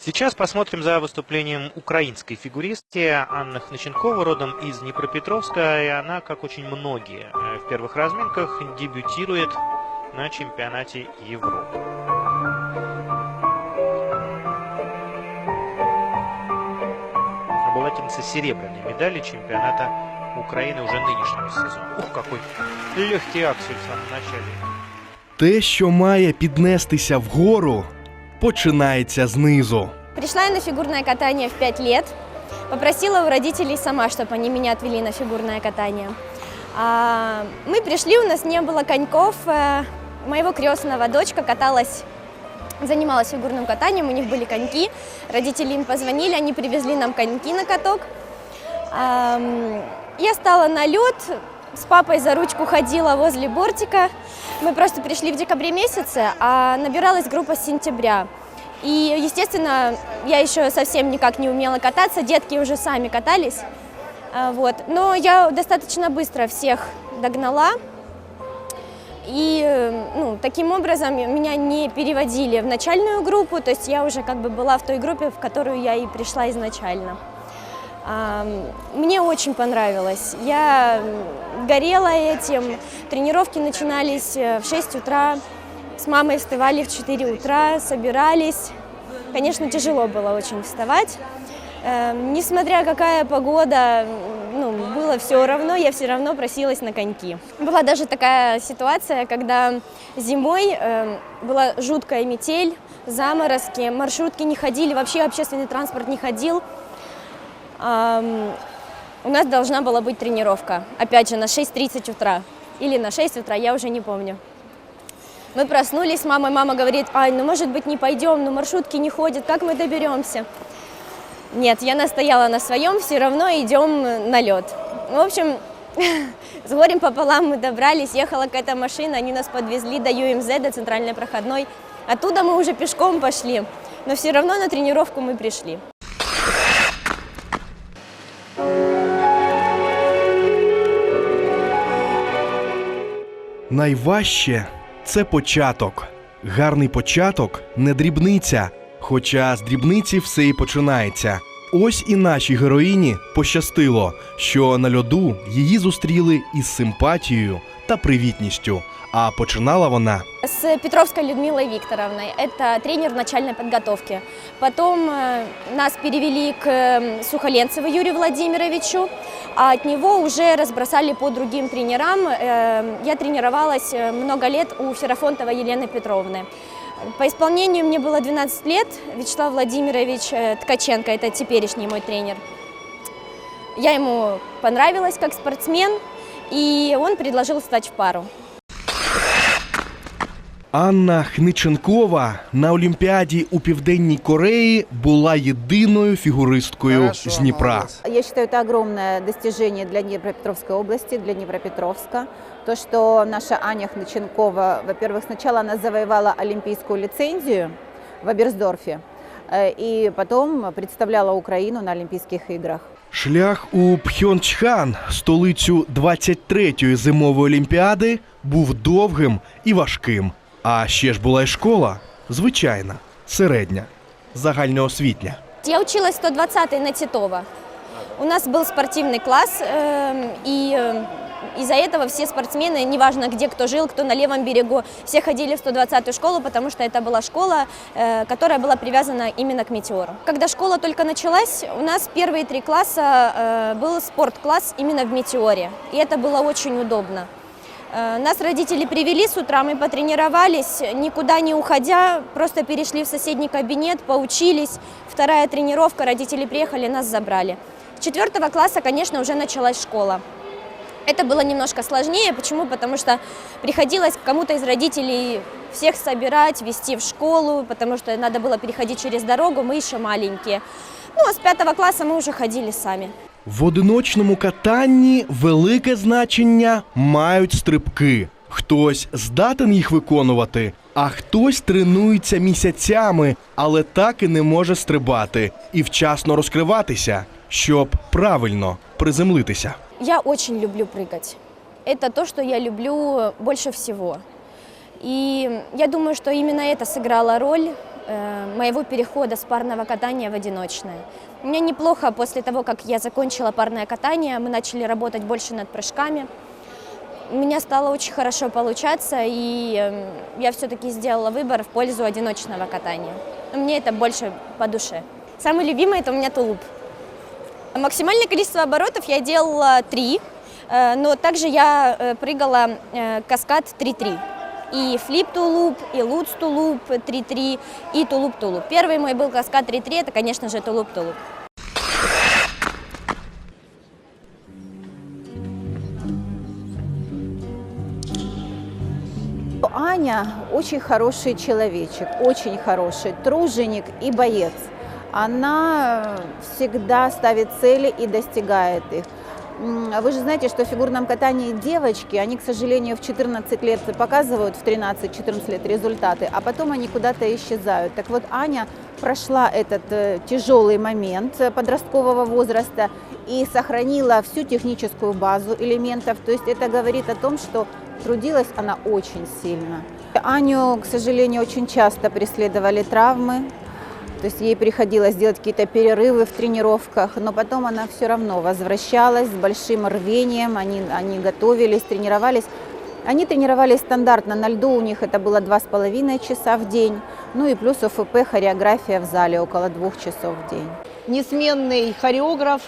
Сейчас посмотрим за выступлением украинской фигуристки Анны Хначенкова, родом из Днепропетровска, и она, как очень многие, э, в первых разминках дебютирует на чемпионате Европы. Обладательница серебряной медали чемпионата Украины уже нынешнего сезона. Ух, какой легкий аксель в самом начале. Те, що має піднестися вгору, починається знизу. Пришла я на фигурное катание в 5 лет. Попросила у родителей сама, чтобы они меня отвели на фигурное катание. А, мы пришли, у нас не было коньков. Э, Моего крестного дочка каталась, занималась фигурным катанием, у них были коньки. Родители им позвонили, они привезли нам коньки на каток. Я стала на лед, с папой за ручку ходила возле бортика. Мы просто пришли в декабре месяце, а набиралась группа с сентября. И, естественно, я еще совсем никак не умела кататься, детки уже сами катались. А, Вот. Но я достаточно быстро всех догнала. И ну, таким образом меня не переводили в начальную группу, то есть я уже как бы была в той группе, в которую я и пришла изначально. Мне очень понравилось. Я горела этим. Тренировки начинались э, в 6 утра. С мамой вставали в 4 утра, собирались. Конечно, тяжело было очень вставать. Эм, Несмотря какая погода, ну, было все равно, я все равно просилась на коньки. Была даже такая ситуация, когда зимой эм, была жуткая метель, заморозки, маршрутки не ходили, вообще общественный транспорт не ходил. У нас должна была быть тренировка, опять же, на 6.30 утра или на 6 утра, я уже не помню. Мы проснулись, мама, мама говорит, ай, ну может быть не пойдем, ну маршрутки не ходят, как мы доберемся? Нет, я настояла на своем, все равно идем на лед. В общем, с горем пополам мы добрались, ехала какая-то машина, они нас подвезли до ЮМЗ, до центральной проходной. Оттуда мы уже пешком пошли, но все равно на тренировку мы пришли. Найважче це початок. Гарний початок не дрібниця, хоча з дрібниці все і починається. Ось і нашій героїні пощастило, що на льоду її зустріли із симпатією та привітністю. А починала вона С Петровской Людмилой Викторовной, это тренер начальной подготовки. Потом э, нас перевели к э, Сухоленцеву Юрию Владимировичу, а от него уже разбросали по другим тренерам. Э, Я тренировалась э, много лет у Ферафонтова Елены Петровны. По исполнению мне было 12 лет. Вячеслав Владимирович Ткаченко, это теперешний мой тренер. Я ему понравилась как спортсмен, и он предложил стать в пару. Анна Хниченкова на Олімпіаді у Південній Кореї була єдиною фігуристкою Хорошо, з Дніпра. молодец. Я считаю, это огромное достижение для Днепропетровской области, для Днепропетровска. То, что наша Аня Хначенкова, во-первых, сначала она завоевала олимпийскую лицензию в Аберсдорфе, э, и потом представляла Украину на Олимпийских играх. Шлях у Пхьончхан, столицю 23-ї зимової олімпіади, був довгим і важким. А ще ж була й школа, звичайна, середня, загальноосвітня. Я училась 120-й на Титова. У нас был спортивный класс, эм, и э, из-за этого все спортсмены, неважно где кто жил, кто на левом берегу, все ходили в 120-ю школу, потому что это была школа, э, которая была привязана именно к метеору. Когда школа только началась, у нас первые три класса э, был спорткласс именно в метеоре, и это было очень удобно. Э, Нас родители привели с утра, мы потренировались, никуда не уходя, просто перешли в соседний кабинет, поучились. Вторая тренировка, родители приехали, нас забрали. С четвертого класса, конечно, уже началась школа. Это было немножко сложнее. Почему? Потому что приходилось кому-то из родителей всех собирать, вести в школу, потому что надо было переходить через дорогу, мы еще маленькие. Ну, а с пятого класса мы уже ходили сами. В одиночному катанні велике значення мають стрибки. Хтось здатен їх виконувати, а хтось тренується місяцями, але так і не може стрибати і вчасно розкриватися, щоб правильно приземлитися. Я очень люблю прыгать. Это то, что я люблю больше всего. И я думаю, что именно это сыграло роль. э, моего перехода с парного катания в одиночное. У меня неплохо после того, как я закончила парное катание, мы начали работать больше над прыжками. У меня стало очень хорошо получаться, и э, я все-таки сделала выбор в пользу одиночного катания. Мне это больше по душе. Самый любимый это у меня тулуп. Максимальное количество оборотов я делала 3, но также я э, прыгала э, каскад 3-3. И флип-тулуп, и луц-тулуп 3-3, и тулуп-тулуп. Первый мой был каскад 3-3, это, конечно же, тулуп-тулуп. Аня очень хороший человечек, очень хороший, труженик и боец. Она всегда ставит цели и достигает их. Вы же знаете, что в фигурном катании девочки, они, к сожалению, в 14 лет показывают, в 13-14 лет результаты, а потом они куда-то исчезают. Так вот, Аня прошла этот э, тяжелый момент э, подросткового возраста и сохранила всю техническую базу элементов. То есть это говорит о том, что трудилась она очень сильно. Аню, к сожалению, очень часто преследовали травмы. То есть ей приходилось делать какие-то перерывы в тренировках, но потом она все равно возвращалась с большим рвением, они, они готовились, тренировались. Они тренировались стандартно на льду, у них это было два с половиной часа в день, ну и плюс ОФП, хореография в зале около двух часов в день. несменный хореограф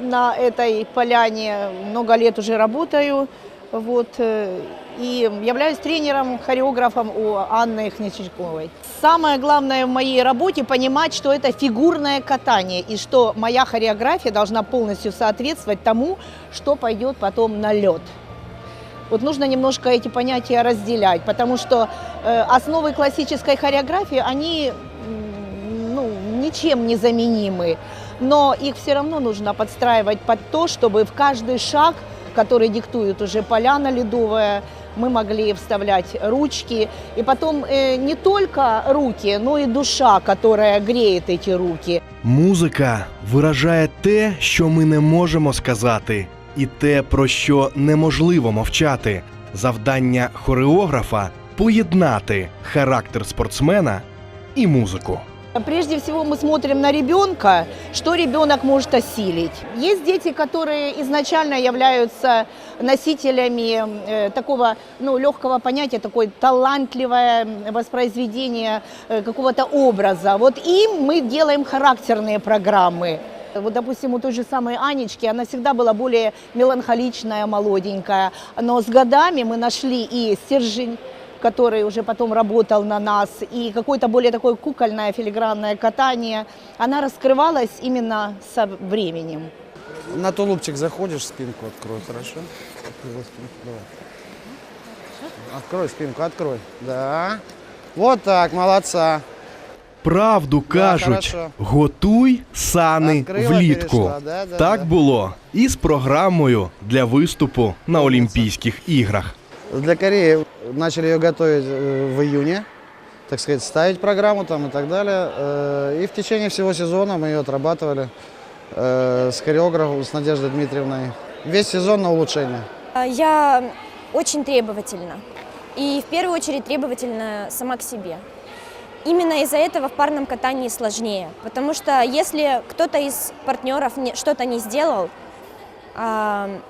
на этой поляне. Много лет уже работаю. Вот, э, и являюсь тренером, хореографом у Анны Хнеченковой. Самое главное в моей работе понимать, что это фигурное катание и что моя хореография должна полностью соответствовать тому, что пойдет потом на лед. Вот нужно немножко эти понятия разделять, потому что э, основы классической хореографии, они ну, ничем не заменимы, но их все равно нужно подстраивать под то, чтобы в каждый шаг, который диктует уже поляна ледовая, мы могли вставлять ручки. И потом э, не только руки, но и душа, которая греет эти руки. Музика виражає те, що ми не можемо сказати, і те, про що неможливо мовчати. Завдання хореографа поєднати характер спортсмена і музику. Прежде всего мы смотрим на ребенка, что ребенок может осилить. Есть дети, которые изначально являются носителями э, такого ну, легкого понятия, такое талантливое воспроизведение э, какого-то образа. Вот им мы делаем характерные программы. Вот, допустим, у той же самой Анечки, она всегда была более меланхоличная, молоденькая. Но с годами мы нашли и стержень, который уже потом работал на нас, и какое-то более такое кукольное филигранное катание. Она раскрывалась именно со временем. На тулупчик заходишь, спинку открой, хорошо? Открыла спинку, давай. Открой спинку, открой. Да. Вот так, молодца. Правду кажуть, хорошо. готуй сани Відкрила, влітку. перейшла, да, да, так да. було і з програмою для виступу на Олімпійських іграх. Для Кореи начали ее готовить э, в июне, так сказать, ставить программу там и так далее. Э, И в течение всего сезона мы ее отрабатывали э, с хореографом, с Надеждой Дмитриевной. Весь сезон на улучшение. А, Я очень требовательна. И в первую очередь требовательна сама к себе. Именно из-за этого в парном катании сложнее. Потому что если кто-то из партнеров не- что-то не сделал,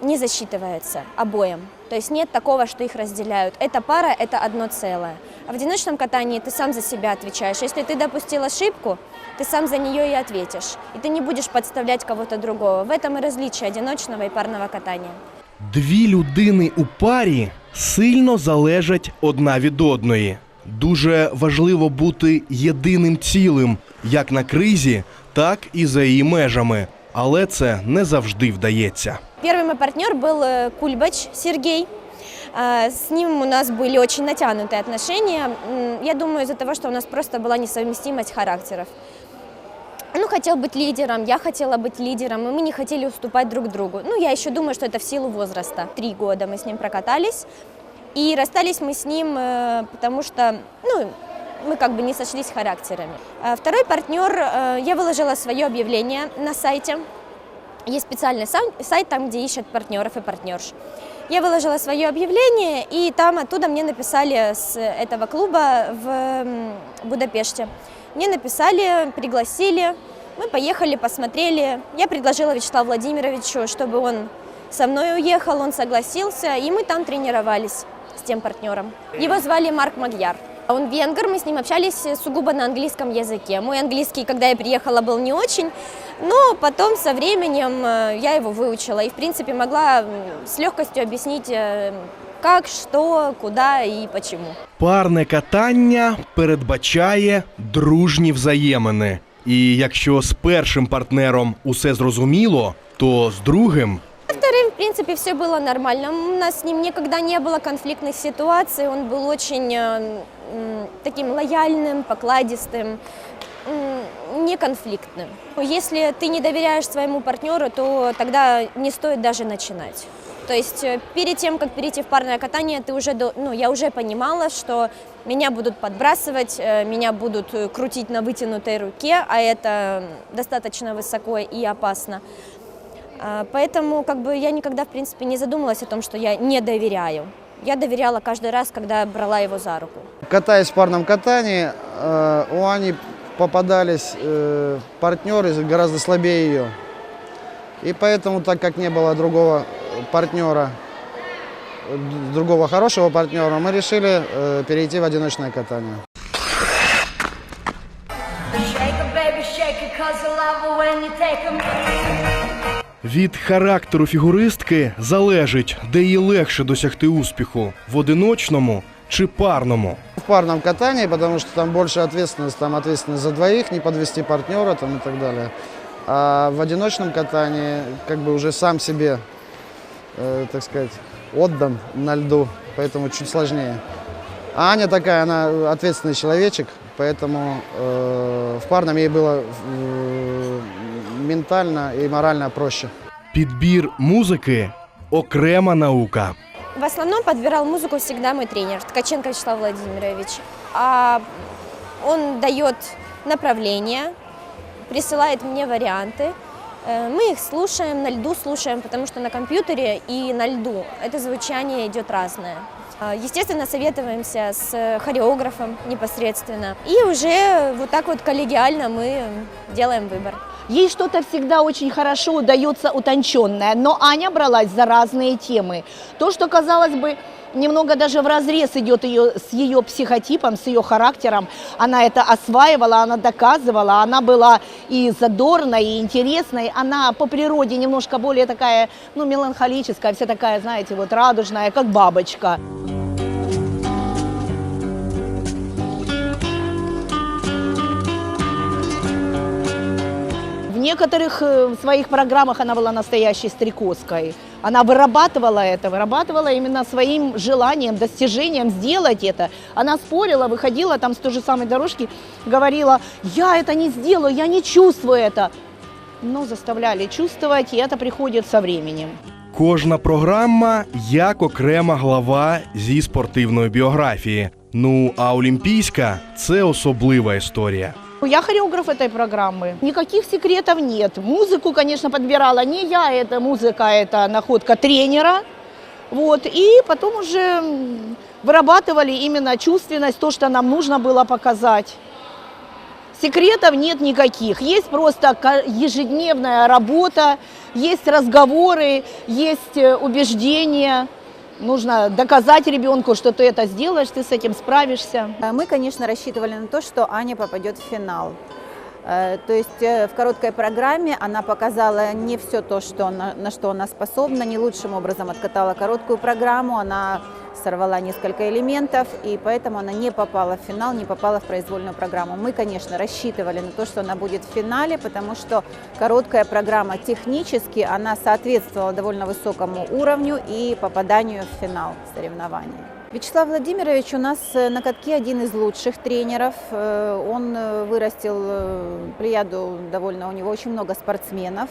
не засчитывается обоим. То есть нет такого, что их разделяют. Эта пара – это одно целое. А в одиночном катании ты сам за себя отвечаешь. Если ты допустил ошибку, ты сам за нее и ответишь. И ты не будешь подставлять кого-то другого. В этом и различие одиночного и парного катания. Дві людини у парі сильно залежать одна від одної. Дуже важливо бути єдиним цілим, як на кризі, так і за її межами. Але це не завжди вдається. Первый мой партнер был э, Кульбач Сергей. А, С ним у нас были очень натянутые отношения. Я думаю, из-за того, что у нас просто была несовместимость характеров. Он хотел быть лидером, я хотела быть лидером, и мы не хотели уступать друг другу. Ну, я еще думаю, что это в силу возраста. Три года мы с ним прокатались, и расстались мы с ним, э, потому что, ну, мы как бы не сошлись характерами. А Второй партнер, э, я выложила свое объявление на сайте. Есть специальный сайт, там, где ищут партнеров и партнерш. Я выложила свое объявление, и там оттуда мне написали с этого клуба в Будапеште. Мне написали, пригласили, мы поехали, посмотрели. Я предложила Вячеславу Владимировичу, чтобы он со мной уехал, он согласился, и мы там тренировались с тем партнером. Его звали Марк Магьяр. Он венгер, мы с ним общались сугубо на английском языке. Мой английский, когда я приехала, был не очень, но потом со временем э, я его выучила и, в принципе, могла м, с легкостью объяснить, э, как, что, куда и почему. Парне катання передбачає дружні взаємини. І якщо з першим партнером усе зрозуміло, то з другим Вторым, в принципе, все было нормально. У нас с ним никогда не было конфликтных ситуаций. Он был очень э, м, таким лояльным, покладистым, м, неконфликтным. Если ты не доверяешь своему партнеру, то тогда не стоит даже начинать. То есть э, перед тем, как перейти в парное катание, ты уже, ну, я уже понимала, что меня будут подбрасывать, э, меня будут э, крутить на вытянутой руке, а это достаточно высоко и опасно. А, Поэтому как бы я никогда, в принципе, не задумывалась о том, что я не доверяю. Я доверяла каждый раз, когда брала его за руку. Катаясь в парном катании, э, у Ани попадались э, партнеры гораздо слабее ее. И поэтому, так как не было другого партнера, другого хорошего партнера, мы решили э, перейти в одиночное катание. Shake it, baby, shake it, cause I love it when you take a. від характеру фігуристки залежить, де їй легше досягти успіху в одиночному чи парному. В парном катании, потому что там больше ответственность, там ответственность за двоих, не подвести партнера там и так далее. А в одиночном катании как бы уже сам себе, э, так сказать, отдан на льду, поэтому чуть сложнее. А Аня такая, она ответственный человечек, поэтому э, в парном ей было э, ментально и морально проще. Підбір музики окрема наука. В основном подбирал музыку всегда мой тренер, Ткаченко Вячеслав Владимирович. А он дает направление, присылает мне варианты. Э, Мы их слушаем, на льду слушаем, потому что на компьютере и на льду это звучание идет разное. А, Естественно, советуемся с хореографом непосредственно. И уже вот так вот коллегиально мы делаем выбор. Ей что-то всегда очень хорошо удается утонченное, но Аня бралась за разные темы. То, что, казалось бы, немного даже в разрез идет ее, с ее психотипом, с ее характером, она это осваивала, она доказывала, она была и задорной, и интересной, она по природе немножко более такая, ну, меланхолическая, вся такая, знаете, вот радужная, как бабочка. некоторых э, своих программах она была настоящей стрекозкой. Она вырабатывала это, вырабатывала именно своим желанием, достижением сделать это. Она спорила, выходила там с той же самой дорожки, говорила, я это не сделаю, я не чувствую это. Но заставляли чувствовать, и это приходит со временем. Кожна програма як окрема глава зі спортивної біографії. Ну а олімпійська це особлива історія. Я хореограф этой программы. Никаких секретов нет. Музыку, конечно, подбирала не я, это музыка, это находка тренера. Вот. И потом уже вырабатывали именно чувственность, то, что нам нужно было показать. Секретов нет никаких. Есть просто ежедневная работа, есть разговоры, есть э, убеждения. Нужно доказать ребенку, что ты это сделаешь, ты с этим справишься. Э, Мы, конечно, рассчитывали на то, что Аня попадет в финал. Э, То есть э, в короткой программе она показала не все то, что она, на что она способна, не лучшим образом откатала короткую программу, она сорвала несколько элементов, и поэтому она не попала в финал, не попала в произвольную программу. Мы, конечно, рассчитывали на то, что она будет в финале, потому что короткая программа технически, она соответствовала довольно высокому уровню и попаданию в финал соревнований. Вячеслав Владимирович у нас э, на катке один из лучших тренеров. Э, Он э, вырастил плеяду довольно, у него очень много спортсменов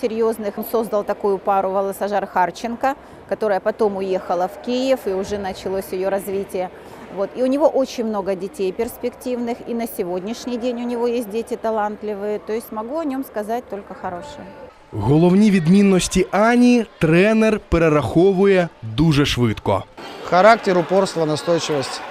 серьезных. Он создал такую пару Волосожар Харченко, которая потом уехала в Киев, и уже началось ее развитие. Вот. И у него очень много детей перспективных, и на сегодняшний день у него есть дети талантливые. То есть могу о нем сказать только хорошее. Головні відмінності Ані тренер перераховує дуже швидко. Характер, упорство, настойчивость.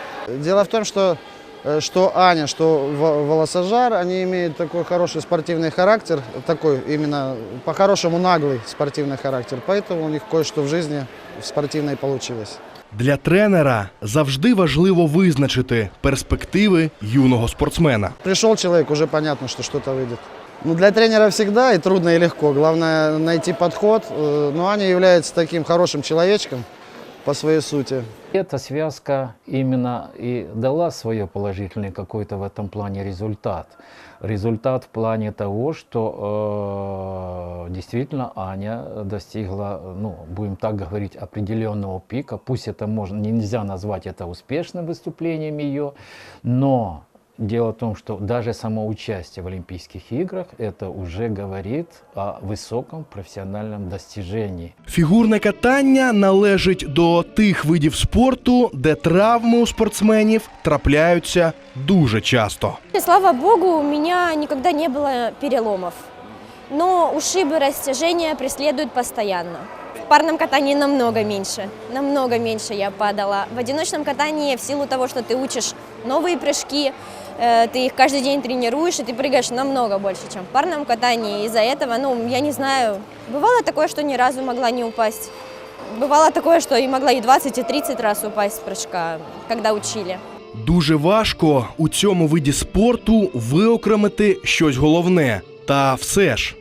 Дело в том, что, э, что Аня, что Во- Волосожар, они имеют такой хороший спортивный характер, такой именно по-хорошему наглый спортивный характер. Поэтому у них кое-что в жизни спортивной получилось. Для тренера завжди важливо визначити перспективи юного спортсмена. Пришел человек, уже понятно, что что-то выйдет. Ну, для тренера всегда и трудно, и легко. Главное найти подход. Э, Но Аня является таким хорошим человечком по своей сути. Эта связка именно и дала свое положительный какой-то в этом плане результат. Результат в плане того, что э, действительно Аня достигла, ну, будем так говорить, определенного пика. Пусть это можно, нельзя назвать это успешным выступлением ее, но Дело в том, что даже само участие в Олимпийских играх это уже говорит о высоком профессиональном достижении. Фігурне катання належить до тих видів спорту, де травми у спортсменів трапляються дуже часто. И, Слава богу, у меня никогда не было переломов. Но ушибы, растяжения преследуют постоянно. В парном катании намного меньше. Намного меньше я падала. В одиночном катании в силу того, что ты учишь новые прыжки, э, ты их каждый день тренируешь, и ты прыгаешь намного больше, чем в парном катании. Из-за этого, ну, я не знаю, бывало такое, что ни разу могла не упасть. Бывало такое, что и могла и 20, и 30 раз упасть с прыжка, когда учили. Дуже важко у цьому виді спорту виокремити щось головне. Та все ж.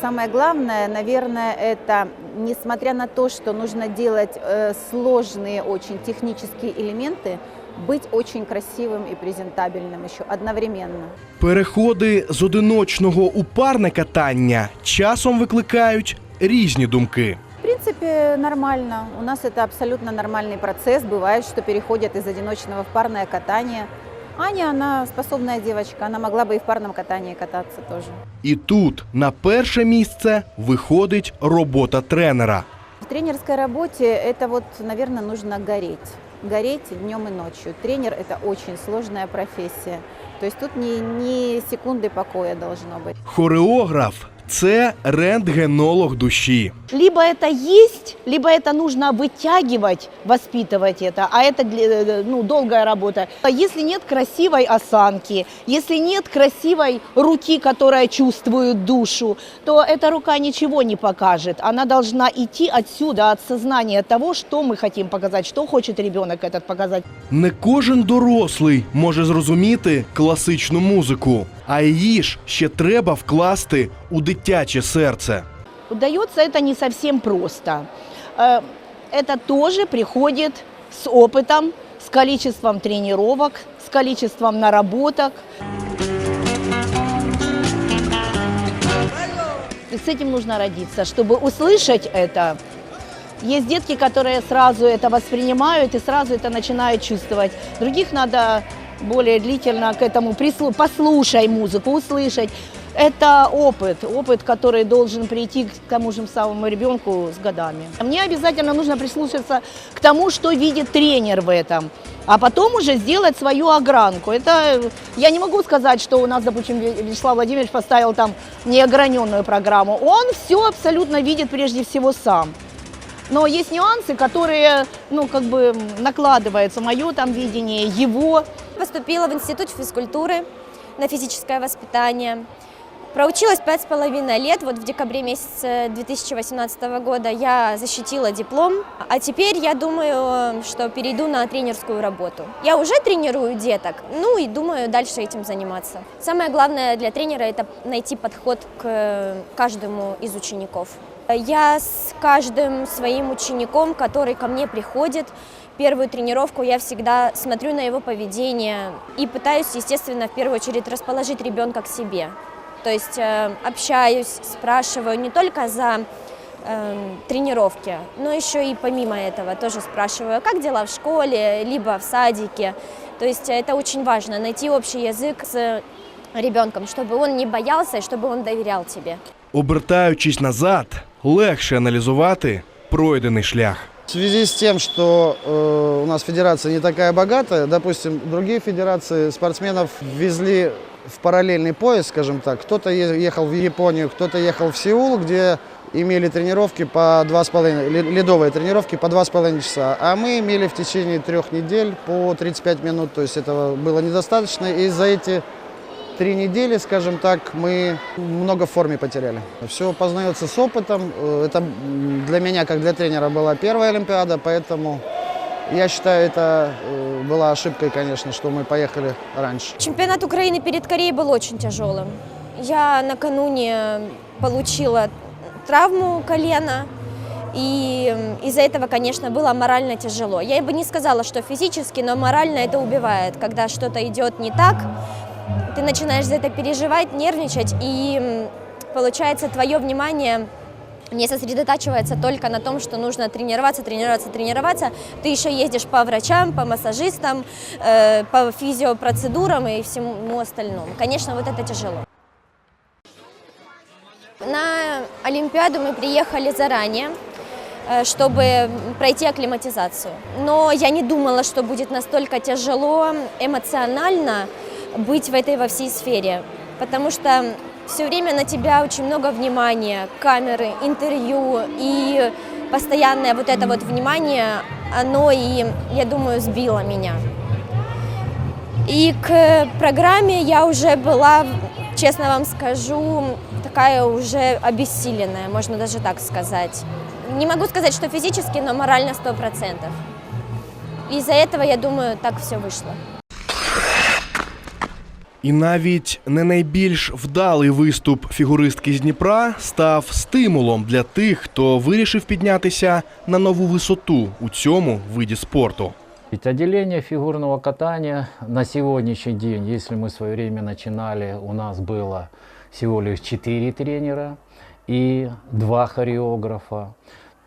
Самое главное, наверное, это, несмотря на то, что нужно делать э, сложные очень технические элементы, быть очень красивым и презентабельным еще одновременно. Переходи з одиночного у парне катання часом викликають різні думки. В принципе, нормально. У нас это абсолютно нормальный процесс. Бывает, что переходят из одиночного в парное катание. Аня, она способная девочка, она могла бы и в парном катании кататься тоже. І тут на перше місце виходить робота тренера. В тренерской работе это вот, наверное, нужно гореть. Гореть днем и ночью. Тренер – это очень сложная профессия. То есть тут ни, ни секунды покоя должно быть. Хореограф це рентгенолог душі. Либо это есть, либо это нужно вытягивать, воспитывать это, а это для- ну, долгая работа. А Если нет красивой осанки, если нет красивой руки, которая чувствует душу, то эта рука ничего не покажет. Она должна идти отсюда, от сознания того, что мы хотим показать, что хочет ребенок этот показать. Не кожен дорослий може зрозуміти класичну музику, а її ж ще треба вкласти у дитяче серце. Удается это не совсем просто. Э, Это тоже приходит с опытом, с количеством тренировок, с количеством наработок. И с этим нужно родиться, чтобы услышать это. Есть детки, которые сразу это воспринимают и сразу это начинают чувствовать. Других надо более длительно к этому прислу... послушай музыку, услышать. Это опыт, опыт, который должен прийти к тому же самому ребенку с годами. Мне обязательно нужно прислушаться к тому, что видит тренер в этом, а потом уже сделать свою огранку. Это я не могу сказать, что у нас, допустим, Вя- Вячеслав Владимирович поставил там неограненную программу. Он все абсолютно видит прежде всего сам. Но есть нюансы, которые, ну, как бы накладываются, мое там видение, его. Поступила в институт физкультуры на физическое воспитание. Проучилась пять с половиной лет. Вот в декабре месяце 2018 года я защитила диплом. А теперь я думаю, что перейду на тренерскую работу. Я уже тренирую деток, ну и думаю дальше этим заниматься. Самое главное для тренера – это найти подход к каждому из учеников. Я с каждым своим учеником, который ко мне приходит, первую тренировку я всегда смотрю на его поведение и пытаюсь, естественно, в первую очередь расположить ребенка к себе. То есть э, общаюсь, спрашиваю не только за э, тренировки, но еще и помимо этого тоже спрашиваю, как дела в школе, либо в садике. То есть это очень важно, найти общий язык с ребенком, чтобы он не боялся и чтобы он доверял тебе. Обертаючись назад, легше аналізувати пройдений шлях. В связи с тем, что э, у нас федерация не такая богатая, допустим, другие федерации спортсменов везли в параллельный пояс, скажем так. Кто-то ехал в Японию, кто-то ехал в Сеул, где имели тренировки по два с половиной, ле- ледовые тренировки по два с половиной часа. А мы имели в течение трех недель по 35 минут, то есть этого было недостаточно. И за эти три недели, скажем так, мы много в форме потеряли. Все познается с опытом. Э, Это для меня, как для тренера, была первая Олимпиада, поэтому я считаю, это э, была ошибкой, конечно, что мы поехали раньше. Чемпионат Украины перед Кореей был очень тяжелым. Я накануне получила травму колена, и м, из-за этого, конечно, было морально тяжело. Я бы не сказала, что физически, но морально это убивает. Когда что-то идет не так, ты начинаешь за это переживать, нервничать, и получается твое внимание не сосредотачивается только на том, что нужно тренироваться, тренироваться, тренироваться. Ты еще ездишь по врачам, по массажистам, э, по физиопроцедурам и всему остальному. Конечно, вот это тяжело. На Олимпиаду мы приехали заранее, э, чтобы пройти акклиматизацию. Но я не думала, что будет настолько тяжело эмоционально быть в этой во всей сфере, потому что все время на тебя очень много внимания, камеры, интервью и постоянное вот это вот внимание, оно и, я думаю, сбило меня. И к программе я уже была, честно вам скажу, такая уже обессиленная, можно даже так сказать. Не могу сказать, что физически, но морально 100%. Из-за этого, я думаю, так все вышло. І навіть не найбільш вдалий виступ фігуристки з Дніпра став стимулом для тих, хто вирішив піднятися на нову висоту у цьому виді спорту. Ведь отделение фигурного катания на сегодняшний день, если мы в свое время начинали, у нас было всего лишь 4 тренера и 2 хореографа,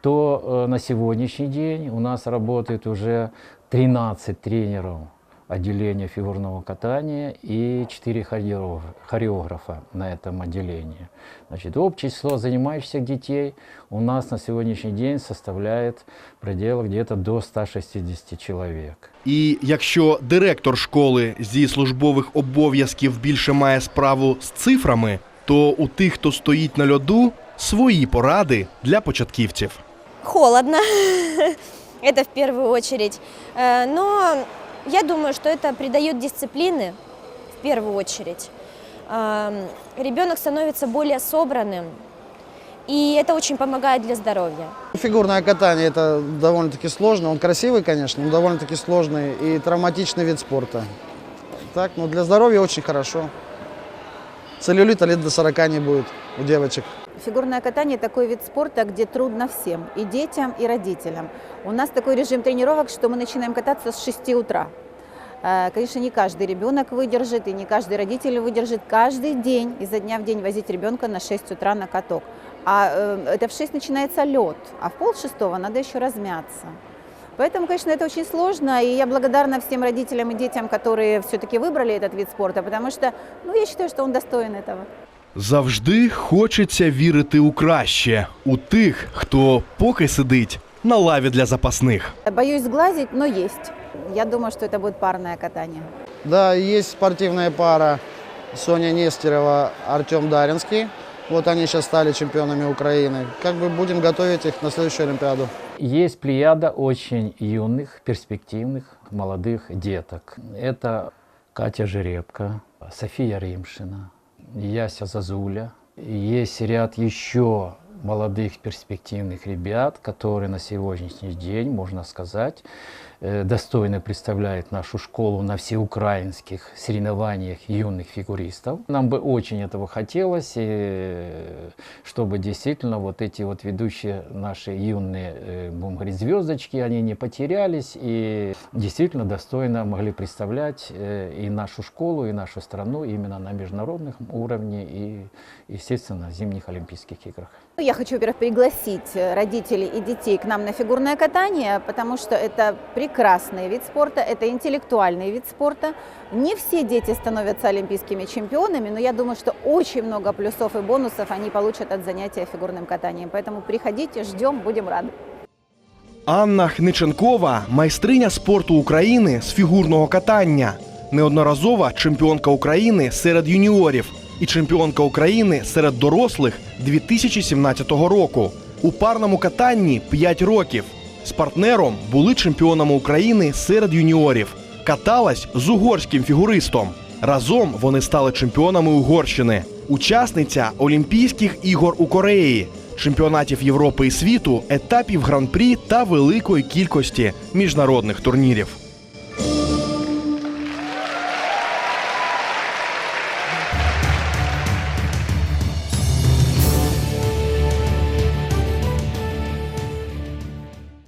то э, на сегодняшний день у нас работает уже 13 тренеров отделения фигурного катания и 4 хореограф- хореографа на этом отделении. Значит, общее число занимающихся детей у нас на сегодняшний день составляет в пределах где-то до 160 человек. І якщо директор школи зі службових обов'язків більше має справу з цифрами, то у тих, хто стоїть на льоду, свої поради для початківців. Холодно, это в первую очередь. Э, Но я думаю, что это придает дисциплины в первую очередь. Ребенок становится более собранным, и это очень помогает для здоровья. Фигурное катание это довольно-таки сложно. Он красивый, конечно, но довольно-таки сложный и травматичный вид спорта. Так, но для здоровья очень хорошо. Целлюлита лет до 40 не будет у девочек. Фигурное катание – такой вид спорта, где трудно всем, и детям, и родителям. У нас такой режим тренировок, что мы начинаем кататься с 6 утра. Э, Конечно, не каждый ребенок выдержит, и не каждый родитель выдержит каждый день, изо дня в день возить ребенка на 6 утра на каток. А э, это в 6 начинается лед, а в пол шестого надо еще размяться. Поэтому, конечно, это очень сложно, и я благодарна всем родителям и детям, которые все-таки выбрали этот вид спорта, потому что, ну, я считаю, что он достоин этого. Завжди хочеться вірити у краще у тих, хто поки сидить на лаві для запасних. Боюсь сглазить, но есть. Я думаю, что это будет парное катание. Да, есть спортивная пара Соня Нестерова, Артем Даринский. Вот они сейчас стали чемпионами Украины. Как бы будем готовить их на следующую Олимпиаду. Есть плеяда очень юных, перспективных, молодых деток. Это Катя Жеребко, София Римшина, Яся Зазуля. Есть ряд еще молодых перспективных ребят, которые на сегодняшний день, можно сказать, достойно представляют нашу школу на всеукраинских соревнованиях юных фигуристов. Нам бы очень этого хотелось, э, чтобы действительно вот эти вот ведущие наши юные, э, будем говорить, звездочки, они не потерялись и действительно достойно могли представлять э, и нашу школу, и нашу страну именно на международном уровне и, естественно, зимних Олимпийских играх. Ну, Я хочу, во-первых, пригласить э, родителей и детей к нам на фигурное катание, потому что это прекрасный вид спорта, это интеллектуальный вид спорта. Не все дети становятся олимпийскими чемпионами, но я думаю, что очень много плюсов и бонусов они получат от занятия фигурным катанием. Поэтому приходите, ждем, будем рады. Анна Хниченкова майстриня спорту України з фігурного катання. неодноразова чемпіонка України серед юніорів і чемпіонка України серед дорослих 2017 року. У парному катанні 5 років. З партнером були чемпіонами України серед юніорів. Каталась з угорським фігуристом. Разом вони стали чемпіонами Угорщини. Учасниця Олімпійських ігор у Кореї, чемпіонатів Європи і світу, етапів гран-прі та великої кількості міжнародних турнірів.